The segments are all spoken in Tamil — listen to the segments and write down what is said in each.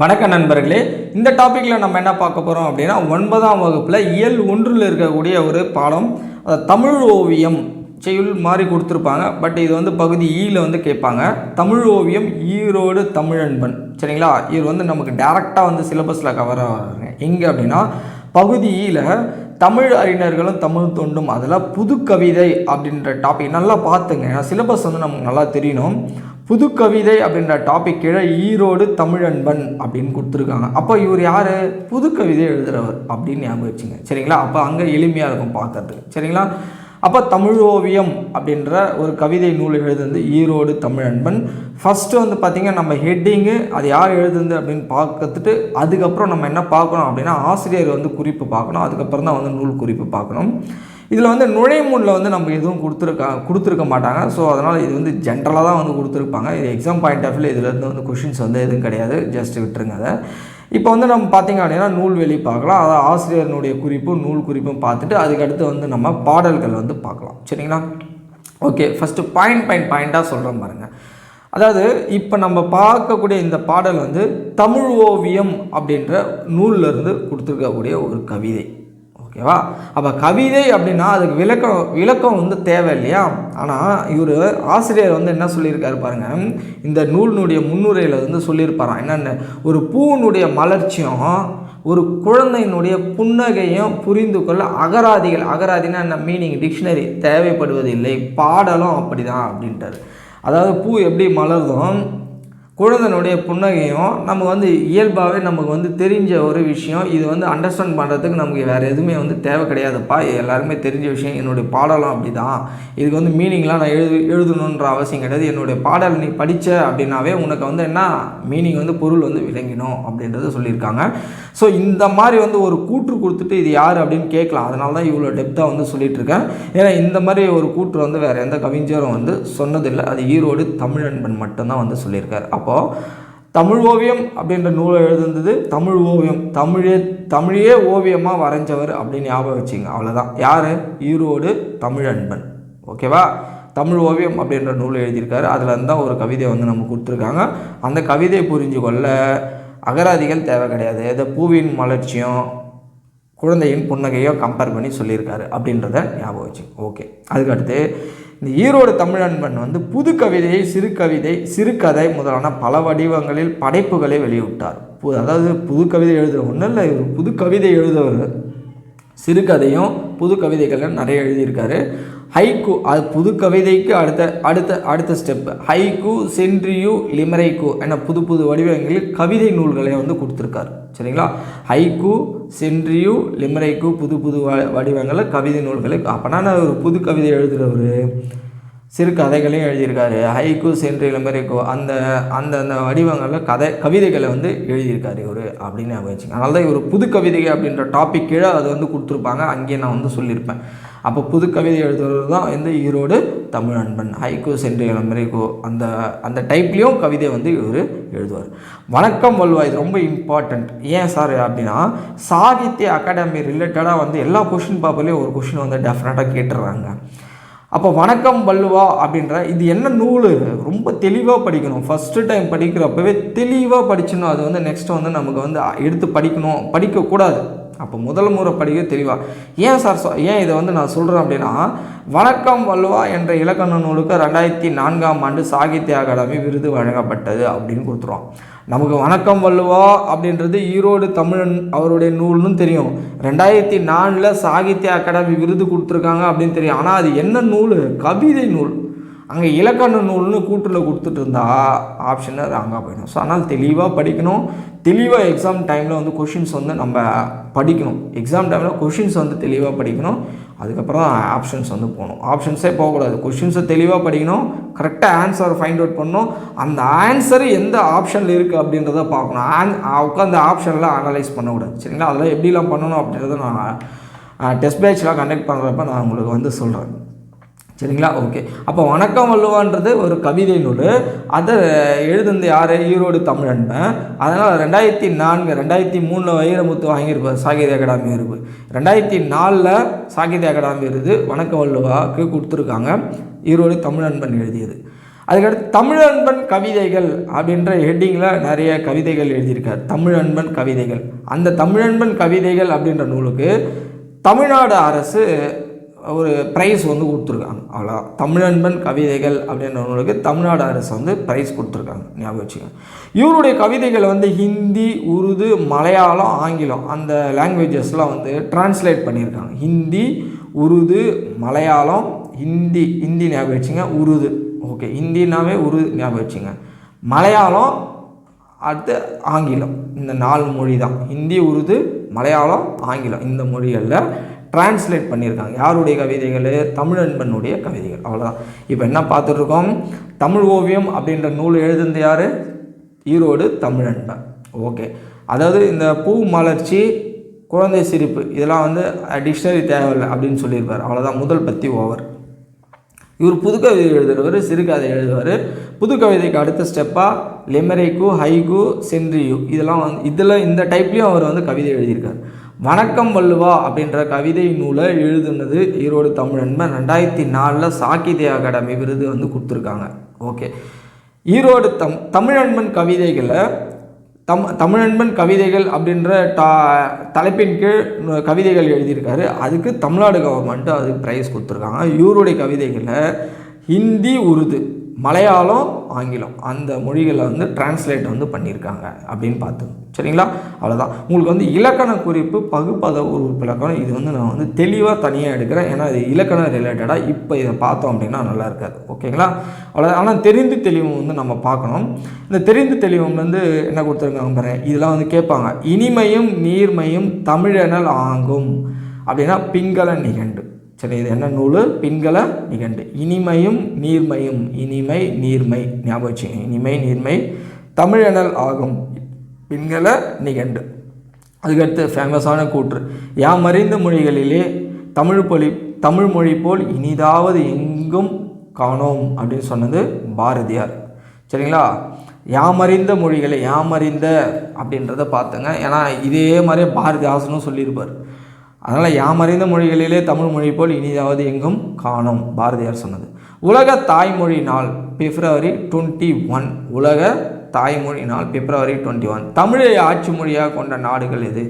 வணக்க நண்பர்களே. இந்த டாப்பிக்கில் நம்ம என்ன பார்க்க போகிறோம் அப்படின்னா ஒன்பதாம் வகுப்பில் இயல் ஒன்றில் இருக்கக்கூடிய ஒரு பாடம். தமிழ் ஓவியம் செய்யுள் மாதிரி கொடுத்துருப்பாங்க. பட் இது வந்து பகுதி e ஈயில் வந்து கேட்பாங்க. தமிழ் ஓவியம் ஈரோடு தமிழன்பன். சரிங்களா? இது வந்து நமக்கு டேரெக்டாக வந்து சிலபஸில் கவர் ஆகிறாங்க எங்கே அப்படின்னா பகுதி e ஈயில் தமிழ் அறிஞர்களும் தமிழ் தொண்டும். அதில் புது கவிதை அப்படின்ற டாபிக் நல்லா பார்த்துங்க. ஏன்னா சிலபஸ் வந்து நமக்கு நல்லா தெரியணும். புது கவிதை அப்படின்ற டாபிக் கீழே ஈரோடு தமிழன்பன் அப்படின்னு கொடுத்துருக்காங்க. அப்போ இவர் யார்? புது கவிதை எழுதுகிறவர் அப்படின்னு ஞாபகம் வச்சுங்க. சரிங்களா? அப்போ அங்கே எளிமையாக இருக்கும் பார்க்கறதுக்கு. சரிங்களா? அப்போ தமிழ் ஓவியம் அப்படின்ற ஒரு கவிதை நூல் எழுதுனது ஈரோடு தமிழன்பன். ஃபஸ்ட்டு வந்து பார்த்திங்கன்னா நம்ம ஹெட்டிங்கு அது யார் எழுதுனது அப்படின்னு பார்த்துட்டு அதுக்கப்புறம் நம்ம என்ன பார்க்கணும் அப்படின்னா ஆசிரியர் வந்து குறிப்பு பார்க்கணும். அதுக்கப்புறம் தான் வந்து நூல் குறிப்பு பார்க்கணும். இதில் வந்து நுழைமுடில் வந்து நம்ம எதுவும் கொடுத்துருக்கா கொடுத்துருக்க மாட்டாங்க. ஸோ அதனால் இது வந்து ஜென்ரலாக தான் வந்து கொடுத்துருப்பாங்க. இது எக்ஸாம் பாயிண்ட் ஆஃப் வியூ இதுலேருந்து வந்து கொஷின்ஸ் வந்து எதுவும் கிடையாது. ஜஸ்ட் விட்டுருங்க அதை. இப்போ வந்து நம்ம பார்த்திங்க அப்படின்னா நூல்வெளி பார்க்கலாம். அதாவது ஆசிரியர்னுடைய குறிப்பும் நூல் குறிப்பும் பார்த்துட்டு அதுக்கடுத்து வந்து நம்ம பாடல்கள் வந்து பார்க்கலாம். சரிங்களா? ஓகே ஃபஸ்ட்டு பாயிண்ட் பாயிண்ட் பாயிண்ட்டாக சொல்கிறேன் பாருங்கள் அதாவது இப்போ நம்ம பார்க்கக்கூடிய இந்த பாடல் வந்து தமிழ் ஓவியம் அப்படின்ற நூலில் இருந்து கொடுத்துருக்கக்கூடிய ஒரு கவிதை. ஓகேவா? அப்போ கவிதை அப்படின்னா அதுக்கு விளக்கம் விளக்கம் வந்து தேவை இல்லையா ஆனால் இவர் ஆசிரியர் வந்து என்ன சொல்லியிருக்காரு பாருங்கள் இந்த நூலினுடைய முன்னுரையில் வந்து சொல்லியிருப்பாராம். என்னென்ன? ஒரு பூவினுடைய மலர்ச்சியும் ஒரு குழந்தையினுடைய புன்னகையும் புரிந்து கொள்ள அகராதிகள். அகராதினா என்ன? மீனிங் டிக்ஷனரி தேவைப்படுவதில்லை பாடலும் அப்படிதான் அப்படின்ட்டு அதாவது பூ எப்படி மலர்தும் குழந்தனுடைய புன்னகையும் நமக்கு வந்து இயல்பாகவே நமக்கு வந்து தெரிஞ்ச ஒரு விஷயம். இது வந்து அண்டர்ஸ்டாண்ட் பண்ணுறதுக்கு நமக்கு வேறு எதுவுமே வந்து தேவை கிடையாதுப்பா. எல்லாருமே தெரிஞ்ச விஷயம். என்னுடைய பாடலும் அப்படி தான் இதுக்கு வந்து மீனிங்லாம் நான் எழுது எழுதணுன்ற அவசியம் கிடையாது. என்னுடைய பாடல் நீ படித்த அப்படின்னாவே உனக்கு வந்து என்ன? மீனிங் வந்து பொருள் வந்து விளங்கினோம் அப்படின்றத சொல்லியிருக்காங்க. ஸோ இந்த மாதிரி வந்து ஒரு கூற்று கொடுத்துட்டு இது யார் அப்படின்னு கேட்கலாம். அதனால தான் இவ்வளோ டெப்த்தாக வந்து சொல்லிகிட்ருக்கேன் ஏன்னா இந்த மாதிரி ஒரு கூற்று வந்து வேறு எந்த கவிஞரும் வந்து சொன்னதில்லை. அது ஈரோடு தமிழன்பன் மட்டும்தான் வந்து சொல்லியிருக்கார். அப்போது தமிழ் ஓவியம் அப்படின்ற நூலை எழுதுந்தது தமிழ் ஓவியம். தமிழே தமிழே ஓவியமாக வரைஞ்சவர் அப்படின்னு ஞாபகம் வச்சுங்க. அவ்வளோதான் யார்? ஈரோடு தமிழன்பன் ஓகேவா? தமிழ் ஓவியம் அப்படின்ற நூல் எழுதியிருக்காரு. அதில் இருந்தால் ஒரு கவிதை வந்து நம்ம கொடுத்துருக்காங்க. அந்த கவிதையை புரிஞ்சு கொள்ள அகராதிகள் தேவை கிடையாது. இந்த பூவின் மலர்ச்சியும் குழந்தையின் புன்னகையோ கம்பேர் பண்ணி சொல்லியிருக்காரு அப்படின்றத ஞாபகம் வச்சு. ஓகே அதுக்கடுத்து இந்த ஈரோடு தமிழன்பன் வந்து புது கவிதையை சிறுகவிதை சிறுகதை முதலான பல வடிவங்களில் படைப்புகளை வெளியிட்டார். பு அதாவது புது கவிதை எழுதுகிற ஒன்றும் இல்லை இவர் புது கவிதை எழுதுவர் சிறுகதையும் புது கவிதைகள்லாம் நிறைய எழுதியிருக்காரு. ஹைக்கு அது புது கவிதைக்கு அடுத்த அடுத்த அடுத்த ஸ்டெப்பு ஹைக்கு சென்ட்ரியூ லிமரைக்கு என புது புது வடிவங்களில் கவிதை நூல்களை வந்து கொடுத்துருக்காரு. சரிங்களா? ஹைக்கு சென்ட்ரியு லிமரைக்கு புது புது வ வடிவங்களில் கவிதை நூல்களை அப்போனா ஒரு புது கவிதை எழுதுகிறவர் சிறு கதைகளையும் எழுதியிருக்காரு. ஹைக்கு சென்ட்ரி இளம்பரிக்கோ அந்த அந்த அந்த வடிவங்களில் கதை கவிதைகளை வந்து எழுதியிருக்காரு இவர் அப்படின்னு வச்சுங்க அதனால தான் இவர் புது கவிதை அப்படின்ற டாபிக் கீழே அது வந்து கொடுத்துருப்பாங்க. அங்கேயே நான் வந்து சொல்லியிருப்பேன். அப்போ புது கவிதை எழுதுறது தான் வந்து ஈரோடு தமிழ் அன்பன். ஹைகோ சென்று இளம்பரிக்கோ அந்த அந்த டைப்லேயும் கவிதை வந்து இவர் எழுதுவார். வணக்கம் வல்வா இது ரொம்ப இம்பார்ட்டண்ட் ஏன் சார் அப்படின்னா சாகித்ய அகாடமி ரிலேட்டடாக வந்து எல்லா கொஷின் பேப்பர்லேயும் ஒரு கொஷின் வந்து டெஃபினட்டாக கேட்டுடுறாங்க அப்போ வணக்கம் வள்ளுவா அப்படின்ற இது என்ன நூல்? ரொம்ப தெளிவாக படிக்கணும். ஃபஸ்ட்டு டைம் படிக்கிறப்பவே தெளிவாக படிச்சிடணும் அது வந்து நெக்ஸ்ட் வந்து நமக்கு வந்து எடுத்து படிக்கணும். படிக்கக்கூடாது. அப்போ முதல் முறை படிக்க தெளிவாக ஏன் சார் ஏன் இதை வந்து நான் சொல்கிறேன் அப்படின்னா வணக்கம் வள்ளுவா என்ற இலக்கண நூலுக்கு ரெண்டாயிரத்தி நான்காம் ஆண்டு சாகித்ய அகாடமி விருது வழங்கப்பட்டது அப்படின்னு கொடுத்துருவோம் நமக்கு வணக்கம் வள்ளுவா அப்படின்றது ஈரோடு தமிழன் அவருடைய நூல்னு தெரியும். ரெண்டாயிரத்தி நாலில் சாகித்ய அகாடமி விருது கொடுத்துருக்காங்க அப்படின்னு தெரியும். ஆனால் அது என்ன நூல்? கவிதை நூல். அங்கே இலக்கண நூல்னு கூட்டில் கொடுத்துட்டு இருந்தா ஆப்ஷன் அது அங்கே போயிடும். ஸோ அதனால் தெளிவாக படிக்கணும். தெளிவாக எக்ஸாம் டைமில் வந்து கொஷின்ஸ் வந்து நம்ம படிக்கணும். எக்ஸாம் டைமில் கொஷின்ஸ் வந்து தெளிவாக படிக்கணும். அதுக்கப்புறம் ஆப்ஷன்ஸ் வந்து போகணும். ஆப்ஷன்ஸே போகக்கூடாது. கொஷின்ஸை தெளிவாக படிக்கணும். கரெக்டாக ஆன்சர் ஃபைண்ட் அவுட் பண்ணணும். அந்த ஆன்சர் எந்த ஆப்ஷனில் இருக்குது அப்படின்றத பார்க்கணும். ஆன் உட்காந்து ஆப்ஷன்லாம் அனலைஸ் பண்ணக்கூடாது. சரிங்களா? அதெல்லாம் எப்படிலாம் பண்ணணும் அப்படின்றத நான் டெஸ்ட் பேட்ச்லாம் கண்டக்ட் பண்ணுறப்ப நான் உங்களுக்கு வந்து சொல்கிறேன் சரிங்களா? ஓகே அப்போ வணக்கம் வள்ளுவான்றது ஒரு கவிதை நூல். அதை எழுதுனது யார்? ஈரோடு தமிழன்பன். அதனால் ரெண்டாயிரத்தி நான்கு ரெண்டாயிரத்தி மூணில் வைரமுத்து வாங்கியிருப்பார் சாகித்ய அகாடமி விருது ரெண்டாயிரத்தி நாலில் சாகித்ய அகாடமி விருது வணக்கம் வள்ளுவாக்கு கொடுத்துருக்காங்க. ஈரோடு தமிழன்பன் எழுதியது. அதுக்கடுத்து தமிழன்பன் கவிதைகள் அப்படின்ற ஹெட்டிங்கில் நிறைய கவிதைகள் எழுதியிருக்கார். தமிழன்பன் கவிதைகள். அந்த தமிழன்பன் கவிதைகள் அப்படின்ற நூலுக்கு தமிழ்நாடு அரசு ஒரு ப்ரைஸ் வந்து கொடுத்துருக்காங்க. அவ்வளோ தமிழன்பன் கவிதைகள் அப்படின்ற நூலுக்கு தமிழ்நாடு அரசு வந்து ப்ரைஸ் கொடுத்துருக்காங்க. ஞாபகம் வச்சுக்கோங்க. இவருடைய கவிதைகளை வந்து ஹிந்தி உருது மலையாளம் ஆங்கிலம் அந்த லாங்குவேஜஸ்லாம் வந்து டிரான்ஸ்லேட் பண்ணியிருக்காங்க. ஹிந்தி உருது மலையாளம் ஹிந்தி ஹிந்தி ஞாபகம் வச்சுங்க உருது. ஓகே ஹிந்தினாவே உருது ஞாபகம் வச்சுங்க மலையாளம் அடுத்து ஆங்கிலம். இந்த நாலு மொழி தான். ஹிந்தி உருது மலையாளம் ஆங்கிலம். இந்த மொழிகளில் டிரான்ஸ்லேட் பண்ணியிருக்காங்க. யாருடைய கவிதைகள்? தமிழன்பனுடைய கவிதைகள். அவ்வளோதான் இப்போ என்ன பார்த்துட்ருக்கோம்? தமிழ் ஓவியம் அப்படின்ற நூல் எழுதுனது யார்? ஈரோடு தமிழன்பன். ஓகே. அதாவது இந்த பூ மலர்ச்சி குழந்தை சிரிப்பு இதெல்லாம் வந்து டிக்ஷனரி தேவையில்லை அப்படின்னு சொல்லியிருப்பார். அவ்வளோதான் முதல் பற்றி ஓவர். இவர் புதுக்கவிதை எழுதுறவர் சிறுகதை எழுதுவார். புது கவிதைக்கு அடுத்த ஸ்டெப்பாக லெமரேக்கு ஹைகு சென்ட்ரியூ இதெல்லாம் வந்து இதில் இந்த டைப்லேயும் அவர் வந்து கவிதை எழுதியிருக்கார். வணக்கம் வள்ளுவா அப்படின்ற கவிதை நூலை எழுதுனது ஈரோடு தமிழன்மை ரெண்டாயிரத்தி நாலில் சாகித்ய அகாடமி விருது வந்து கொடுத்துருக்காங்க. ஓகே. ஈரோடு தம் தமிழன்பன் கவிதைகளை தம் தமிழன்பன் கவிதைகள் அப்படின்ற டா தலைப்பின் கீழ் கவிதைகள் எழுதியிருக்காரு. அதுக்கு தமிழ்நாடு கவர்மெண்ட்டு அதுக்கு ப்ரைஸ் கொடுத்துருக்காங்க. இவருடைய கவிதைகளை ஹிந்தி உருது மலையாளம் ஆங்கிலம். அந்த மொழிகளை வந்து டிரான்ஸ்லேட் வந்து பண்ணியிருக்காங்க அப்படின்னு பார்த்தோம். சரிங்களா? அவ்வளோதான் உங்களுக்கு வந்து இலக்கண குறிப்பு பகுப்பத உறுப்பு இலக்கணம் இது வந்து நான் வந்து தெளிவாக தனியாக எடுக்கிறேன். ஏன்னா இது இலக்கணம் ரிலேட்டடாக இப்போ இதை பார்த்தோம் அப்படின்னா நல்லா இருக்காது. ஓகேங்களா? அவ்வளோ ஆனால் தெரிந்து தெளிவும் வந்து நம்ம பார்க்கணும். இந்த தெரிந்து தெளிவும் வந்து என்ன கொடுத்துருக்காங்க பாருங்க. இதெல்லாம் வந்து கேட்பாங்க. இனிமையும் நீர்மையும் தமிழனல் ஆங்கும். அப்படின்னா பிங்கள நிகண்டு. சரி இது என்ன நூல்? பின்கல நிகண்டு. இனிமையும் நீர்மையும் இனிமை நீர்மை. ஞாபகம் வச்சுங்க இனிமை நீர்மை. தமிழனல் ஆகும். பின்கல நிகண்டு. அதுக்கடுத்து ஃபேமஸான கூற்று. யாம் அறிந்த மொழிகளிலே தமிழ் பொழி தமிழ் மொழி போல் இனிதாவது எங்கும் காணோம் அப்படின்னு சொன்னது பாரதியார். சரிங்களா? யாமறிந்த மொழிகளை யாமறிந்த அப்படின்றத பார்த்துங்க. ஏன்னா இதே மாதிரியே பாரதிதாசனும் சொல்லியிருப்பார். அதனால் யாமறிந்த மொழிகளிலே தமிழ் மொழி போல் இனிதாவது எங்கும் காணும் பாரதியார் சொன்னது. உலக தாய்மொழி நாள் பிப்ரவரி டுவெண்ட்டி ஒன் உலக தாய்மொழி நாள் பிப்ரவரி டுவெண்ட்டி ஒன் தமிழை ஆட்சி மொழியாக கொண்ட நாடுகள் எது?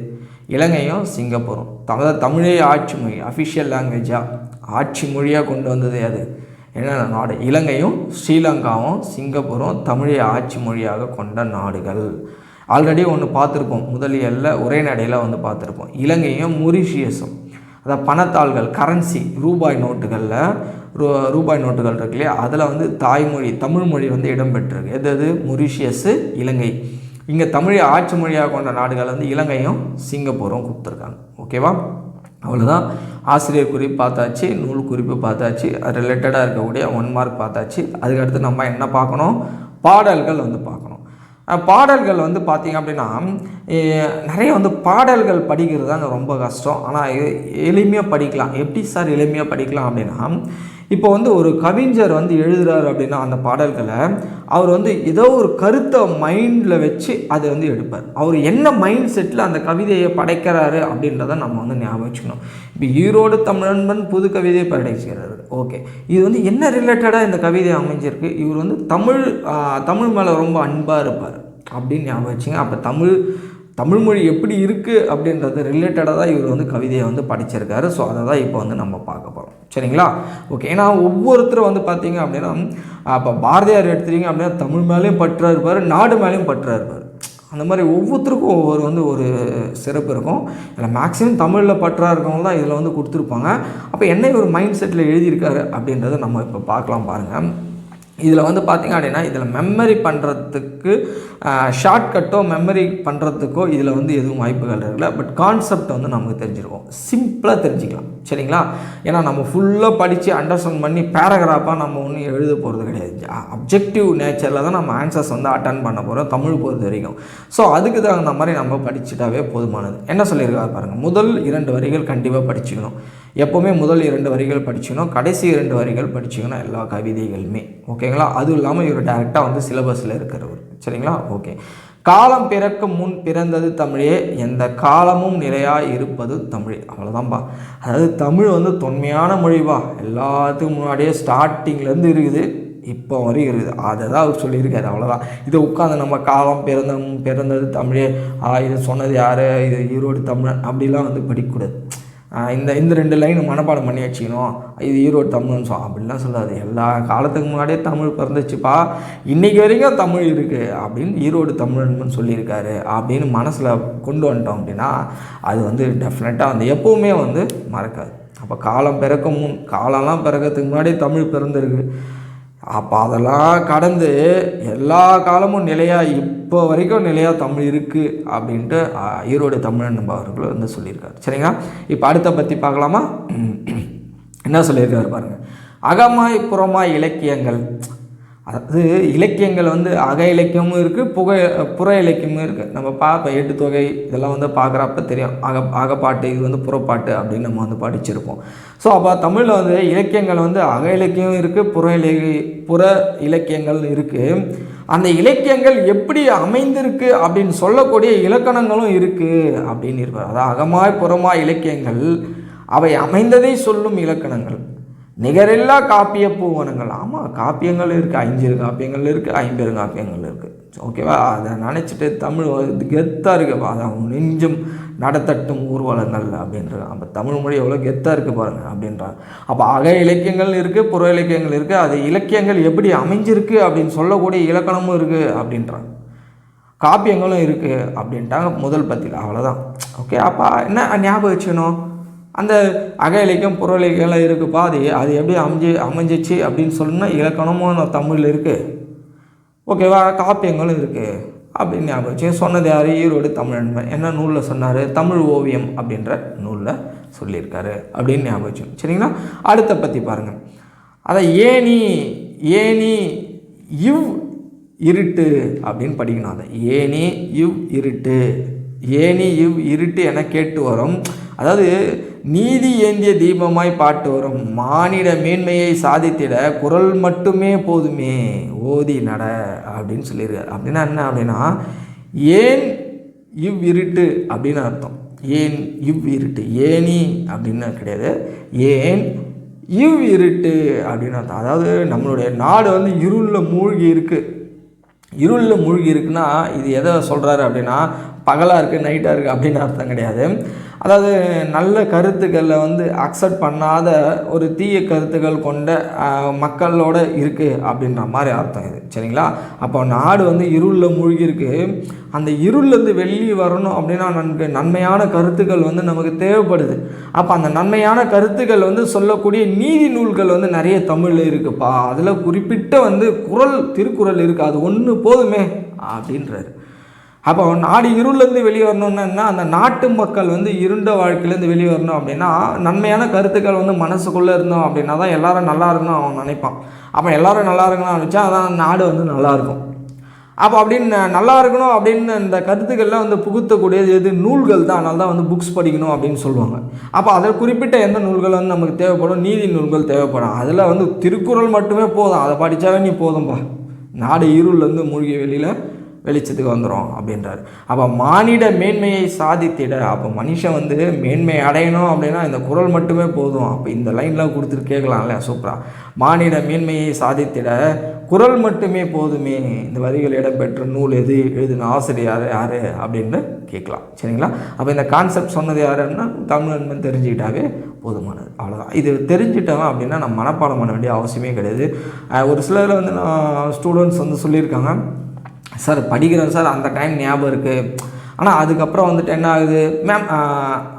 இலங்கையும் சிங்கப்பூரும். தமிழ் தமிழே ஆட்சி மொழி அஃபிஷியல் லாங்குவேஜாக ஆட்சி மொழியாக கொண்டு வந்தது அது என்னென்ன நாடு? இலங்கையும் ஸ்ரீலங்காவும் சிங்கப்பூரும் தமிழை ஆட்சி மொழியாக கொண்ட நாடுகள். ஆல்ரெடி ஒன்று பார்த்துருப்போம். முதலியல்ல ஒரே நடையில் வந்து பார்த்துருப்போம். இலங்கையும் மொரிஷியஸும். அதாவது பணத்தாள்கள் கரன்சி ரூபாய் நோட்டுகளில் ரூ ரூபாய் நோட்டுகள் இருக்கு இல்லையா? அதில் வந்து தாய்மொழி தமிழ் மொழி வந்து இடம்பெற்றிருக்கு. எது எது? மொரிஷியஸு இலங்கை. இங்கே தமிழை ஆட்சி மொழியாக கொண்ட நாடுகள் வந்து இலங்கையும் சிங்கப்பூரும் கொடுத்துருக்காங்க. ஓகேவா? அவ்வளோதான் ஆசிரியர் குறிப்பு பார்த்தாச்சு நூல் குறிப்பு பார்த்தாச்சு அது ரிலேட்டடாக இருக்கக்கூடிய ஒன் மார்க் பார்த்தாச்சு. அதுக்கடுத்து நம்ம என்ன பார்க்கணும்? பாடல்கள் வந்து பார்க்கணும். பாடல்கள் வந்து பார்த்திங்க அப்படின்னா நிறைய வந்து பாடல்கள் படிக்கிறது தாங்க ரொம்ப கஷ்டம். ஆனால் எளிமையாக படிக்கலாம். எப்படி சார் எளிமையாக படிக்கலாம் அப்படின்னா இப்போ வந்து ஒரு கவிஞர் வந்து எழுதுகிறார் அப்படின்னா அந்த பாடல்களை அவர் வந்து ஏதோ ஒரு கருத்தை மைண்டில் வச்சு அதை வந்து எடுப்பார். அவர் என்ன மைண்ட் செட்டில் அந்த கவிதையை படைக்கிறாரு அப்படின்றத நம்ம வந்து ஞாபகம் வச்சுக்கணும். இப்போ ஈரோடு தமிழன்பன் புது கவிதையை படைக்கிறாரு. ஓகே. இது வந்து என்ன ரிலேட்டடாக இந்த கவிதை அமைஞ்சிருக்கு? இவர் வந்து தமிழ் தமிழ் மேலே ரொம்ப அன்பாக இருப்பார் அப்படின்னு ஞாபகம் வச்சுங்க. அப்போ தமிழ் தமிழ்மொழி எப்படி இருக்குது அப்படின்றது ரிலேட்டடாக தான் இவர் வந்து கவிதையை வந்து படிச்சிருக்காரு. ஸோ அதை தான் இப்போ வந்து நம்ம பார்க்க போகிறோம் சரிங்களா? ஓகே ஏன்னா ஒவ்வொருத்தரும் வந்து பார்த்தீங்க அப்படின்னா அப்போ பாரதியார் எடுத்துட்டீங்க அப்படின்னா தமிழ் மேலேயும் பற்றா இருப்பார் நாடு மேலேயும் பற்றா இருப்பார். அந்த மாதிரி ஒவ்வொருத்தருக்கும் ஒவ்வொரு வந்து ஒரு சிறப்பு இருக்கும். இதில் மேக்ஸிமம் தமிழில் பற்றா இருக்கவங்க தான் இதில் வந்து கொடுத்துருப்பாங்க. அப்போ என்ன ஒரு மைண்ட் செட்டில் எழுதியிருக்காரு அப்படின்றத நம்ம இப்போ பார்க்கலாம் பாருங்கள் இதில் வந்து பார்த்திங்க அப்படின்னா இதில் மெமரி பண்ணுறதுக்கு ஷார்ட்கட்டோ மெமரி பண்ணுறதுக்கோ இதில் வந்து எதுவும் வாய்ப்புகள் இருக்குல்ல பட் கான்செப்ட் வந்து நமக்கு தெரிஞ்சிருக்கும். சிம்பிளாக தெரிஞ்சுக்கலாம். சரிங்களா? ஏன்னா நம்ம ஃபுல்லாக படித்து அண்டர்ஸ்டாண்ட் பண்ணி பேராகிராஃபாக நம்ம ஒன்றும் எழுத போகிறது கிடையாது. அப்ஜெக்டிவ் நேச்சரில் தான் நம்ம ஆன்சர்ஸ் வந்து அட்டன் பண்ண போகிறோம் தமிழ் பொறுத்த வரைக்கும். ஸோ அதுக்கு தகுந்த மாதிரி நம்ம படிச்சுட்டாவே போதுமானது. என்ன சொல்லியிருக்காரு பாருங்கள் முதல் இரண்டு வரிகள் கண்டிப்பாக படிச்சுக்கணும். எப்போவுமே முதல் இரண்டு வரிகள் படிச்சுக்கணும் கடைசி இரண்டு வரிகள் படிச்சுக்கணும் எல்லா கவிதைகளுமே. ஓகேங்களா அதுவும் இல்லாமல் இவர் டேரெக்டாக வந்து சிலபஸில் இருக்கிறவர். சரிங்களா? ஓகே காலம் பிறக்கும் முன் பிறந்தது தமிழே எந்த காலமும் நிலையாக இருப்பது தமிழ். அவ்வளோதான்பா அதாவது தமிழ் வந்து தொன்மையான மொழிவா எல்லாத்துக்கும் முன்னாடியே ஸ்டார்டிங்லேருந்து இருக்குது இப்போ வரைக்கும் இருக்குது. அதை தான் அவர் சொல்லியிருக்காரு. அவ்வளோதான் இதை உட்காந்து நம்ம காலம் பிறந்த பிறந்தது தமிழே. ஆ, இது சொன்னது யார்? இது ஈரோடு தமிழன். அப்படிலாம் வந்து படிக்கக்கூடாது. இந்த இந்த ரெண்டு லைன் மனப்பாடம் பண்ணி வச்சுக்கணும். இது ஈரோடு தமிழ்னு சொல் அப்படிலாம் சொல்லாது. எல்லா காலத்துக்கு முன்னாடியே தமிழ் பிறந்துச்சுப்பா. இன்றைக்கி வரைக்கும் தமிழ் இருக்குது அப்படின்னு ஈரோடு தமிழன் சொல்லியிருக்காரு. அப்படின்னு மனசில் கொண்டு வந்துட்டோம் அப்படின்னா அது வந்து டெஃபினட்டாக வந்து எப்போவுமே வந்து மறக்காது. அப்போ காலம் பிறக்கும் முன் காலம்லாம் பிறக்கிறதுக்கு முன்னாடியே தமிழ் பிறந்திருக்கு. அப்போ அதெல்லாம் கடந்து எல்லா காலமும் நிலையாக இப்போ வரைக்கும் நிலையாக தமிழ் இருக்குது அப்படின்ட்டு ஈரோடு தமிழன் நம்ம வந்து சொல்லியிருக்காரு. சரிங்களா? இப்போ அடுத்த பற்றி பார்க்கலாமா? என்ன சொல்லியிருக்காரு பாருங்க. அகமாய் புறமாய் இலக்கியங்கள். அதாவது இலக்கியங்கள் வந்து அக இலக்கியமும் இருக்குது புகை புற இலக்கியமும் இருக்குது நம்ம பார்ப்போம் எட்டு தொகை இதெல்லாம் வந்து பார்க்குறப்ப தெரியும். அக அகப்பாட்டு இது வந்து புறப்பாட்டு அப்படின்னு நம்ம வந்து படிச்சிருப்போம். ஸோ அப்போ தமிழில் வந்து இலக்கியங்கள் வந்து அக இலக்கியம் இருக்குது புற இலக்கிய புற இலக்கியங்கள் இருக்குது அந்த இலக்கியங்கள் எப்படி அமைந்திருக்கு அப்படின்னு சொல்லக்கூடிய இலக்கணங்களும் இருக்குது அப்படின்னு இருப்பார் அதாவது அகமாய் புறமாய் இலக்கியங்கள் அவை அமைந்ததை சொல்லும் இலக்கணங்கள். நிகரில்லா காப்பிய பூவனங்கள். ஆமாம் காப்பியங்கள் இருக்குது ஐஞ்சிறு காப்பியங்கள் இருக்குது ஐம்பெரு காப்பியங்கள் இருக்குது ஓகேவா? அதை நினச்சிட்டு தமிழ் வந்து கெத்தாக இருக்குது அதான் நெஞ்சும் நடத்தட்டும் ஊர்வலங்கள் அப்படின்றான் அப்போ தமிழ் மொழி எவ்வளோ கெத்தாக இருக்குது பாருங்கள் அப்படின்றாங்க. அப்போ அக இலக்கியங்கள் இருக்குது புற இலக்கியங்கள் இருக்குது அது இலக்கியங்கள் எப்படி அமைஞ்சிருக்கு அப்படின்னு சொல்லக்கூடிய இலக்கணமும் இருக்குது அப்படின்றாங்க. காப்பியங்களும் இருக்குது அப்படின்ட்டாங்க முதல் பத்தியில். அவ்வளோதான் ஓகே அப்போ என்ன ஞாபகம் வச்சுக்கணும்? அந்த அக இலக்கியம் புற இலக்கியம்லாம் இருக்குப்பா அது அது எப்படி அமைஞ்சு அமைஞ்சிச்சு அப்படின்னு சொன்னா இலக்கணமும் தமிழில் இருக்குது ஓகேவா காப்பியங்களும் இருக்குது அப்படின்னு ஞாபகம் வச்சு சொன்னது யார்? ஈரோடு தமிழன்மை என்ன நூலில் சொன்னார்? தமிழ் ஓவியம் அப்படின்ற நூலில் சொல்லியிருக்காரு அப்படின்னு ஞாபகம் வச்சு. சரிங்களா? அடுத்த பற்றி பாருங்கள் அதை ஏனி ஏனி இவ் இருட்டு அப்படின்னு படிக்கணும் அதை. ஏனி இவ் இருட்டு. ஏனி இவ் இருட்டு என கேட்டு வரும். அதாவது நீதி ஏந்திய தீபமாய் பாட்டு வரும். மானிட மேன்மையை சாதித்திட குரல் மட்டுமே போதுமே. ஓதி நட அப்படின்னு சொல்லியிருக்காரு. அப்படின்னா என்ன அப்படின்னா ஏன் இவ்விருட்டு அப்படின்னு அர்த்தம். ஏன் இவ்விருட்டு ஏனி அப்படின்னு கிடையாது. ஏன் இவ் இருட்டு அப்படின்னு அர்த்தம். அதாவது நம்மளுடைய நாடு வந்து இருளில் மூழ்கி இருக்குது இருளில் மூழ்கி இருக்குன்னா இது எதை சொல்கிறாரு அப்படின்னா பகலாக இருக்குது நைட்டாக இருக்குது அப்படின்னு அர்த்தம் கிடையாது. அதாவது நல்ல கருத்துக்களை வந்து அக்செப்ட் பண்ணாத ஒரு தீய கருத்துக்கள் கொண்ட மக்களோட இருக்குது அப்படின்ற மாதிரி அர்த்தம் இது. சரிங்களா? அப்போ நாடு வந்து இருளில் மூழ்கியிருக்கு. அந்த இருள்லேருந்து வெளியே வரணும் அப்படின்னா நன்கு நன்மையான கருத்துக்கள் வந்து நமக்கு தேவைப்படுது. அப்போ அந்த நன்மையான கருத்துக்கள் வந்து சொல்லக்கூடிய நீதி நூல்கள் வந்து நிறைய தமிழில் இருக்குப்பா. அதில் குறிப்பிட்ட வந்து குறள் திருக்குறள் இருக்குது அது ஒன்று போதுமே அப்படின்றாரு. அப்போ நாடு இருள்லேருந்து வெளியே வரணும்னா அந்த நாட்டு மக்கள் வந்து இருண்ட வாழ்க்கையிலேருந்து வெளியே வரணும் அப்படின்னா நன்மையான கருத்துக்கள் வந்து மனசுக்குள்ளே இருந்தோம் அப்படின்னா தான் எல்லாரும் நல்லா இருக்கணும் அவன் நினைப்பான். அப்போ எல்லாரும் நல்லா இருக்கணும்னு நினச்சா அதான் நாடு வந்து நல்லாயிருக்கும் அப்போ அப்படின்னு நல்லா இருக்கணும் அப்படின்னு இந்த கருத்துக்கள்லாம் வந்து புகுத்தக்கூடியது எது? நூல்கள் தான். அதனால தான் வந்து புக்ஸ் படிக்கணும் அப்படின்னு சொல்லுவாங்க. அப்போ அதில் குறிப்பிட்ட எந்த நூல்கள் வந்து நமக்கு தேவைப்படும்? நீதி நூல்கள் தேவைப்படும். அதில் வந்து திருக்குறள் மட்டுமே போதும். அதை படித்தாவே நீ போதும்பா. நாடு இருள்லேருந்து மூழ்கி வெளியில் வெளிச்சத்துக்கு வந்துடும் அப்படின்றாரு. அப்போ மானிட மேன்மையை சாதித்திட அப்போ மனுஷன் வந்து மேன்மை அடையணும் அப்படின்னா இந்த குரல் மட்டுமே போதும். அப்போ இந்த லைன்லாம் கொடுத்துட்டு கேட்கலாம்ல சூப்பராக மானிட மேன்மையை சாதித்திட குரல் மட்டுமே போதுமே. இந்த வரிகள் இடம்பெற்ற நூல் எது எழுதின ஆசிரியர் யார் அப்படின்னு கேட்கலாம். சரிங்களா? அப்போ இந்த கான்செப்ட் சொன்னது யாருன்னா தமிழ் தெரிஞ்சுக்கிட்டாவே போதுமானது. அவ்வளோதான் இது தெரிஞ்சிட்டவன் அப்படின்னா நம்ம மனப்பாடம் பண்ண வேண்டிய அவசியமே கிடையாது. ஒரு சிலர் வந்து நான் ஸ்டூடெண்ட்ஸ் வந்து சொல்லியிருக்காங்க. சார் படிக்கிறேன் சார் அந்த டைம் ஞாபகம் இருக்குது ஆனால் அதுக்கப்புறம் வந்துட்டு என்ன ஆகுது? மேம்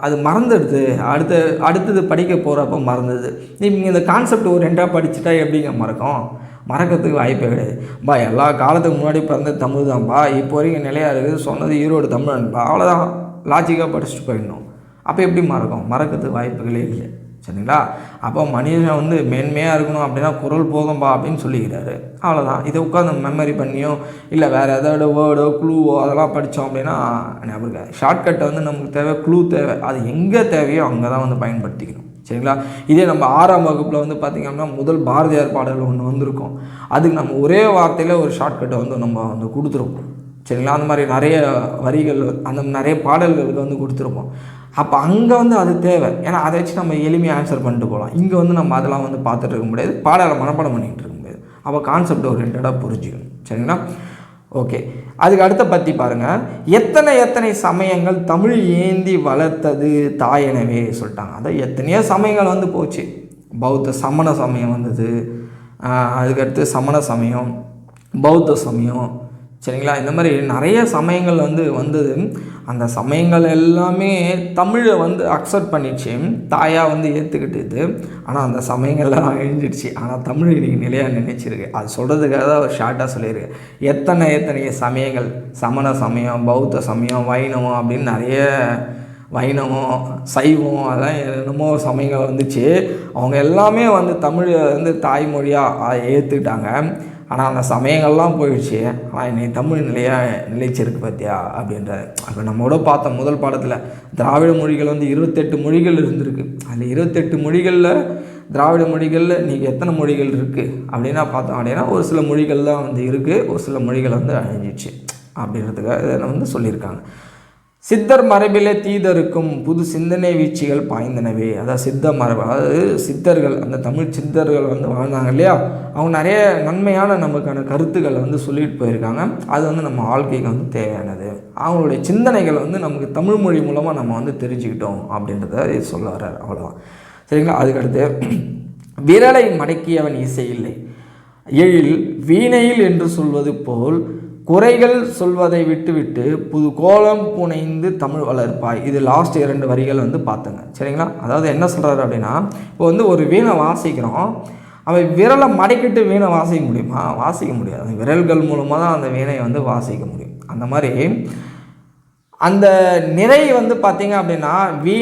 அது மறந்துடுது. அடுத்து அடுத்தது படிக்க போகிறப்ப மறந்துடுது. நீங்கள் இந்த கான்செப்ட் ஒரு ரெண்டாக படிச்சுட்டா எப்படிங்க மறக்கும்? மறக்கிறதுக்கு வாய்ப்பே கிடையாது. பா எல்லா காலத்துக்கு முன்னாடி பிறந்த தமிழ் தான்ப்பா இப்போ வரைக்கும் நிலையாக இருக்குது. சொன்னது ஈரோடு தமிழன்பா அவ்வளோதான் லாஜிக்காக படிச்சுட்டு போயிடணும். அப்போ எப்படி மறக்கும்? மறக்கிறதுக்கு வாய்ப்புகளே இல்லை. சரிங்களா? அப்போ மனுஷன் வந்து மேன்மையாக இருக்கணும் அப்படின்னா குரல் போதும்பா அப்படின்னு சொல்லிக்கிறாரு. அவ்வளோதான் இதை உட்காந்து மெமரி பண்ணியோ இல்லை வேறு ஏதாவது வேர்டோ க்ளூவோ அதெல்லாம் படித்தோம் அப்படின்னா ஞாபகம் ஷார்ட்கட்டை வந்து நமக்கு தேவை க்ளூ தேவை. அது எங்கே தேவையோ அங்கே தான் வந்து பயன்படுத்திக்கணும். சரிங்களா? இதே நம்ம ஆறாம் வகுப்பில் வந்து பார்த்திங்கன்னா முதல் பாரதியார் பாடல் ஒன்று வந்திருக்கும். அதுக்கு நம்ம ஒரே வார்த்தையில் ஒரு ஷார்ட்கட்டை வந்து நம்ம வந்து கொடுத்துருப்போம். சரிங்களா? அந்த மாதிரி நிறைய வரிகள் அந்த நிறைய பாடல்களுக்கு வந்து கொடுத்துருப்போம். அப்போ அங்கே வந்து அது தேவை. ஏன்னா அதை வச்சு நம்ம எளிமையாக ஆன்சர் பண்ணிட்டு போகலாம். இங்கே வந்து நம்ம அதெல்லாம் வந்து பார்த்துட்டு இருக்க முடியாது. பாடலை மனப்பாடம் பண்ணிகிட்டு இருக்க முடியாது. அப்போ கான்செப்ட் ஓரியன்டாக புரிஞ்சுக்கணும். சரிங்களா? ஓகே அதுக்கு அடுத்த பற்றி பாருங்கள் எத்தனை எத்தனை சமயங்கள் தமிழ் ஏந்தி வளர்த்தது தாயனவே சொல்லிட்டாங்க. அதை எத்தனையோ சமயங்கள் வந்து போச்சு. பௌத்த சமண சமயம் வந்தது. அதுக்கடுத்து சமண சமயம் பௌத்த சமயம் சரிங்களா? இந்த மாதிரி நிறைய சமயங்கள் வந்து வந்தது. அந்த சமயங்கள் எல்லாமே தமிழை வந்து அக்செப்ட் பண்ணிடுச்சு. தாயாக வந்து ஏற்றுக்கிட்டது ஆனால் அந்த சமயங்கள்லாம் அழிஞ்சிடுச்சு. ஆனால் தமிழ் இன்னைக்கு நிலையாக நினைச்சிருக்கு. அது சொல்கிறதுக்காக தான் ஒரு ஷார்ட்டாக சொல்லியிருக்கு. எத்தனை எத்தனை சமயங்கள். சமண சமயம் பௌத்த சமயம் வைணவம் அப்படின்னு நிறைய வைணவம் சைவம் அதெல்லாம் என்னமோ சமயங்கள் வந்துச்சு. அவங்க எல்லாமே வந்து தமிழை வந்து தாய்மொழியாக ஏற்றுக்கிட்டாங்க ஆனால் அந்த சமயங்கள்லாம் போயிடுச்சு. ஆனால் இன்னைக்கு தமிழ் நிலையாக நிலைச்சிருக்கு பார்த்தியா அப்படின்றாரு அப்போ நம்மளோட பார்த்த முதல் பாடத்தில் திராவிட மொழிகள் வந்து இருபத்தெட்டு மொழிகள் இருந்திருக்கு. அதில் இருபத்தெட்டு மொழிகளில் திராவிட மொழிகளில் இன்றைக்கி எத்தனை மொழிகள் இருக்குது அப்படின்னா பார்த்தோம் அப்படின்னா ஒரு சில மொழிகள் தான் வந்து இருக்குது ஒரு சில மொழிகள் வந்து அழிஞ்சிச்சு அப்படின்றதுக்காக இதை வந்து சொல்லியிருக்காங்க. சித்தர் மரபிலே தீதருக்கும் புது சிந்தனை வீழ்ச்சிகள் பாய்ந்தனவே. அதாவது சித்த மரபு. அதாவது சித்தர்கள் அந்த தமிழ் சித்தர்கள் வந்து வாழ்ந்தாங்க இல்லையா? அவங்க நிறைய நன்மையான நமக்கான கருத்துக்களை வந்து சொல்லிட்டு போயிருக்காங்க. அது வந்து நம்ம வாழ்க்கைக்கு வந்து தேவையானது. அவங்களுடைய சிந்தனைகளை வந்து நமக்கு தமிழ் மொழி மூலமாக நம்ம வந்து தெரிஞ்சுக்கிட்டோம் அப்படின்றத சொல்ல வர்றார் அவ்வளோதான் சரிங்களா? அதுக்கடுத்து விரலை மடக்கியவன் இசை இல்லை எழில் வீணையில் என்று சொல்வது போல் குறைகள் சொல்வதை விட்டுவிட்டு புது கோலம் புனைந்து தமிழ் வளர்ப்பாய். இது லாஸ்ட் இரண்டு வரிகள் வந்து பார்த்துங்க சரிங்களா? அதாவது என்ன சொல்கிறாரு அப்படின்னா இப்போ வந்து ஒரு வீணை வாசிக்கிறோம். அவன் விரலை மடக்கிட்டு வீணை வாசிக்க முடியுமா? வாசிக்க முடியாது. அந்த விரல்கள் மூலமாக தான் அந்த வீணையை வந்து வாசிக்க முடியும். அந்த மாதிரி அந்த நிறை வந்து பார்த்திங்க அப்படின்னா வீ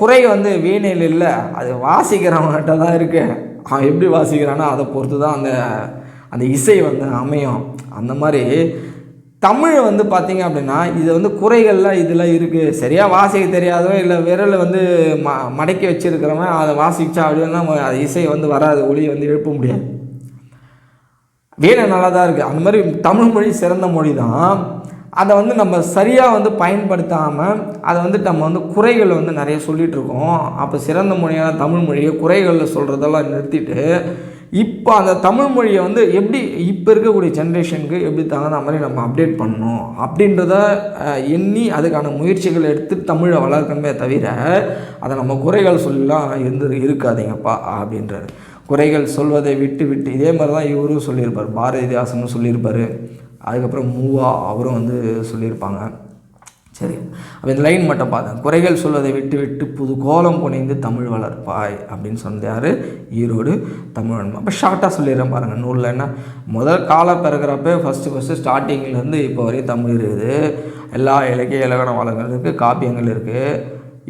குறை வந்து வீணையில் இல்லை. அது வாசிக்கிறவன்கிட்ட தான் இருக்கு. அவன் எப்படி வாசிக்கிறானோ அதை பொறுத்து தான் அந்த அந்த இசை வந்து அமையும். அந்த மாதிரி தமிழ் வந்து பார்த்திங்க அப்படின்னா இது வந்து குறைகள்லாம் இதில் இருக்குது சரியாக வாசிக்க தெரியாதவன் இல்லை விரலை வந்து ம மடக்கி வச்சுருக்கிறவன் அதை வாசிச்சா அப்படின்னா அது இசை வந்து வராது ஒளி வந்து எழுப்ப முடியாது. வீணை நல்லா தான் இருக்குது அந்த மாதிரி தமிழ் மொழி சிறந்த மொழி தான் அதை வந்து நம்ம சரியாக வந்து பயன்படுத்தாமல் அதை வந்து நம்ம வந்து குறைகள் வந்து நிறைய சொல்லிகிட்டு இருக்கோம். அப்போ சிறந்த மொழியான தமிழ் மொழியை குறைகளில் சொல்கிறதெல்லாம் நிறுத்திட்டு இப்போ அந்த தமிழ் மொழியை வந்து எப்படி இப்போ இருக்கக்கூடிய ஜென்ரேஷனுக்கு எப்படி தகுந்த மாதிரி நம்ம அப்டேட் பண்ணணும் அப்படின்றத எண்ணி அதுக்கான முயற்சிகள் எடுத்து தமிழை வளர்க்கணுமே தவிர அதை நம்ம குறைகள் சொல்லலாம் இருந்து இருக்காதீங்கப்பா அப்படின்றாரு. குறைகள் சொல்வதை விட்டு விட்டு இதே மாதிரி தான் இவரும் சொல்லியிருப்பார். பாரதிதாசனும் சொல்லியிருப்பார். அதுக்கப்புறம் மூவா அவரும் வந்து சொல்லியிருப்பாங்க. சரி. அப்போ இந்த லைன் மட்டும் பார்த்தேன் குறைகள் சொல்வதை விட்டு விட்டு புது கோலம் புனைந்து தமிழ் வளர்ப்பாய் அப்படின்னு சொன்னார் ஈரோடு தமிழ் அப்போ ஷார்ட்டாக சொல்லிடுறேன் பாருங்கள் நூலில் என்ன? முதல் காலம் பிறகுறப்ப ஃபஸ்ட்டு ஃபஸ்ட்டு ஸ்டார்டிங்லேருந்து இப்போ வரையும் தமிழ் இருக்குது. எல்லா இலக்கிய இலக்கண வளங்கள் இருக்குது காப்பியங்கள் இருக்குது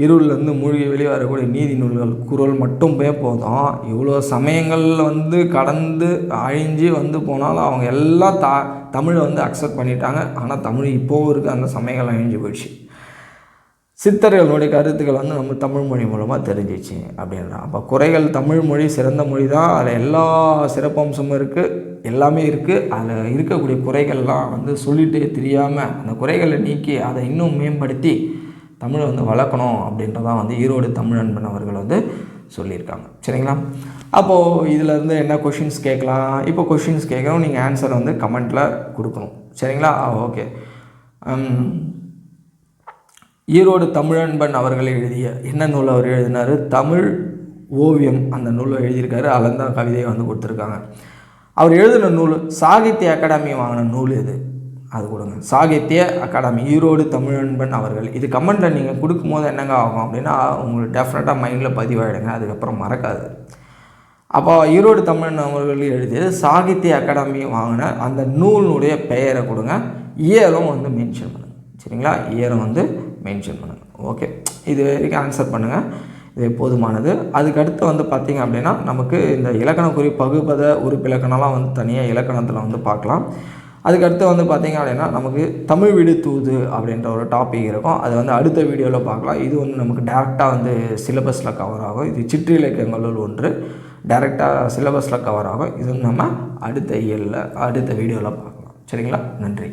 இருளிலேருந்து மூழ்கி வெளியே வரக்கூடிய நீதி நூல்கள் குரல் மட்டும் போய் போதும். இவ்வளோ சமயங்களில் வந்து கடந்து அழிஞ்சு வந்து போனாலும் அவங்க எல்லாம் தா தமிழை வந்து அக்செப்ட் பண்ணிட்டாங்க. ஆனால் தமிழ் இப்போவும் இருக்குது அந்த சமயங்கள் அழிஞ்சு போயிடுச்சு. சித்தர்களுடைய கருத்துக்கள் வந்து நம்ம தமிழ் மொழி மூலமாக தெரிஞ்சிச்சு அப்படின்றான் அப்போ குறைகள் தமிழ் மொழி சிறந்த மொழி தான். அதில் எல்லா சிறப்பம்சமும் இருக்குது எல்லாமே இருக்குது அதில் இருக்கக்கூடிய குறைகள்லாம் வந்து சொல்லிட்டு தெரியாமல் அந்த குறைகளை நீக்கி அதை இன்னும் மேம்படுத்தி தமிழை வந்து வளர்க்கணும் அப்படின்றதான் வந்து ஈரோடு தமிழ் அன்பன் அவர்கள் வந்து சொல்லியிருக்காங்க. சரிங்களா? அப்போது இதிலேருந்து என்ன கொஷின்ஸ் கேட்கலாம்? இப்போ கொஷின்ஸ் கேட்கணும். நீங்கள் ஆன்சர் வந்து கமெண்ட்டில் கொடுக்கணும். சரிங்களா? ஓகே ஈரோடு தமிழன்பன் அவர்கள் எழுதிய என்ன நூல் அவர் எழுதினார்? தமிழ் ஓவியம் அந்த நூலை எழுதியிருக்காரு. அதில் தான் கவிதையை வந்து கொடுத்துருக்காங்க. அவர் எழுதின நூல் சாகித்ய அகாடமி வாங்கின நூல் இது அது கொடுங்க. சாகித்ய அகாடமி ஈரோடு தமிழன்பன் அவர்கள் இது கமெண்ட்டில் நீங்கள் கொடுக்கும்போது என்னங்க ஆகும் அப்படின்னா உங்களுக்கு டெஃபினட்டாக மைண்டில் பதிவாயிடுங்க. அதுக்கப்புறம் மறக்காது. அப்போ ஈரோடு தமிழன் அவர்கள் எழுதியது சாகித்ய அகாடமி வாங்கின அந்த நூலினுடைய பெயரை கொடுங்க. இயரும் வந்து மென்ஷன் பண்ணுங்கள் சரிங்களா? இயரும் வந்து மென்ஷன் பண்ணுங்கள் ஓகே இது வரைக்கும் ஆன்சர் பண்ணுங்கள் இது போதுமானது. அதுக்கடுத்து வந்து பார்த்திங்க அப்படின்னா நமக்கு இந்த இலக்கணக்குறி பகுபத உறுப்பிலக்கணம்லாம் வந்து தனியாக இலக்கணத்தில் வந்து பார்க்கலாம். அதுக்கடுத்து வந்து பார்த்திங்க அப்படின்னா நமக்கு தமிழ் வீடு தூது அப்படின்ற ஒரு டாபிக் இருக்கும். அது வந்து அடுத்த வீடியோவில் பார்க்கலாம். இது வந்து நமக்கு டேரெக்டாக வந்து சிலபஸில் கவர் ஆகும். இது சிற்று இலக்கியங்களுள் ஒன்று. டேரெக்டாக சிலபஸில் கவர் ஆகும். இது நம்ம அடுத்த இயலில் அடுத்த வீடியோவில் பார்க்கலாம். சரிங்களா? நன்றி.